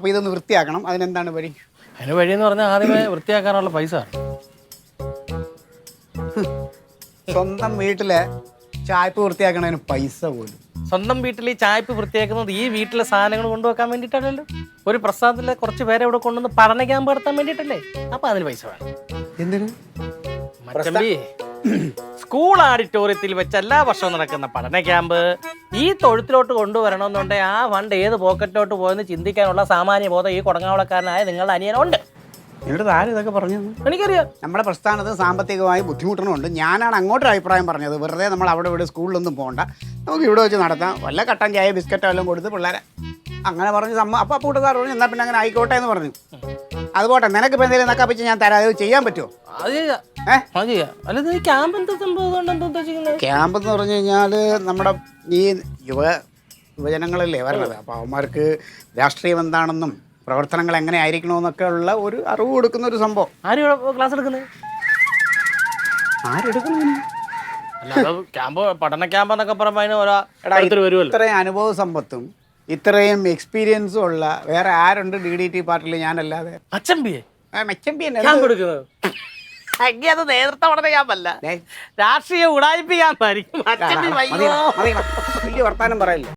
അപ്പോൾ ഇതൊന്ന് വൃത്തിയാക്കണം. അതിനെന്താണ് വഴി? അതിന് എന്ന് പറഞ്ഞാൽ ആദ്യമേ വൃത്തിയാക്കാനുള്ള പൈസ സ്വന്തം വീട്ടിലെ ചായ്പ് വൃത്തിയാക്കണതിന് പൈസ പോലും. സ്വന്തം വീട്ടിൽ ഈ ചായപ്പ് വൃത്തിയാക്കുന്നത് ഈ വീട്ടിലെ സാധനങ്ങൾ കൊണ്ടുവെക്കാൻ വേണ്ടിയിട്ടല്ലല്ലോ? ഒരു പ്രസാദത്തിലെ കുറച്ച് പേരെ ഇവിടെ കൊണ്ടുവന്ന് പഠന ക്യാമ്പ് നടത്താൻ വേണ്ടിയിട്ടല്ലേ? അപ്പൊ അതിന് പൈസ വേണം. എന്തിനു? മച്ചമ്പി സ്കൂൾ ഓഡിറ്റോറിയത്തിൽ വെച്ച് എല്ലാ വർഷവും നടക്കുന്ന പഠന ക്യാമ്പ്. ഈ തൊഴുത്തിലോട്ട് കൊണ്ടുവരണമെന്നുണ്ടെങ്കിൽ ആ ഫണ്ട് ഏത് പോക്കറ്റിലോട്ട് പോയെന്ന് ചിന്തിക്കാനുള്ള സാമാന്യ ബോധം ഈ കുടങ്ങാവളക്കാരനായ നിങ്ങളുടെ അനിയനുണ്ട്. എന്നിട്ട് ആരും ഇതൊക്കെ പറഞ്ഞു എനിക്കറിയാം. നമ്മുടെ പ്രസ്ഥാനത്ത് സാമ്പത്തികമായി ബുദ്ധിമുട്ടണമുണ്ട്. ഞാനാണ് അങ്ങോട്ടൊരു അഭിപ്രായം പറഞ്ഞത്. വെറുതെ നമ്മൾ അവിടെ ഇവിടെ സ്കൂളിലൊന്നും പോകണ്ട. നമുക്ക് ഇവിടെ വെച്ച് നടത്താം. വല്ല കട്ടൻ ചായ ബിസ്ക്കറ്റോ എല്ലാം കൊടുത്ത് പിള്ളേരെ അങ്ങനെ പറഞ്ഞു സമ്മ അപ്പം അപ്പോൾ കൂട്ടുകാർ പറഞ്ഞു എന്നാൽ പിന്നെ അങ്ങനെ ആയിക്കോട്ടെ എന്ന് പറഞ്ഞു. അതുപോട്ടെ നിനക്ക് ഇപ്പം എന്തെങ്കിലും നക്കാപ്പിച്ച് ഞാൻ തരാം. അത് ചെയ്യാൻ പറ്റുമോ? അത് അല്ല ക്യാമ്പ് എന്താ സംഭവം ക്യാമ്പ് എന്ന് പറഞ്ഞു കഴിഞ്ഞാൽ നമ്മുടെ ഈ യുവ യുവജനങ്ങളല്ലേ വരണത്. അപ്പോൾ അവന്മാർക്ക് രാഷ്ട്രീയം എന്താണെന്നും പ്രവർത്തനങ്ങൾ എങ്ങനെ ആയിരിക്കണമെന്നൊക്കെ ഉള്ള ഒരു അറിവ് കൊടുക്കുന്ന ഒരു സംഭവം. ആരും ഇവിടെ ക്ലാസ് എടുക്കുന്നത്? അത് ക്യാമ്പ് പഠന ക്യാമ്പ് എന്നൊക്കെ പറയുമ്പോൾ ഇത്രയും അനുഭവ സമ്പത്തും ഇത്രയും എക്സ്പീരിയൻസും ഉള്ള വേറെ ആരുണ്ട് ഡി ഡി ടി പാർട്ടിയിൽ ഞാനല്ലാതെ? അച്ചമ്പിയെ? ആ, ക്യാമ്പ് എടുക്കുന്നത്? അയ്യ, അത് നേതൃത്വം പഠന രാഷ്ട്രീയം ഉടായിപ്പിക്കാൻ. വലിയ വർത്താനം പറയല്ലേ.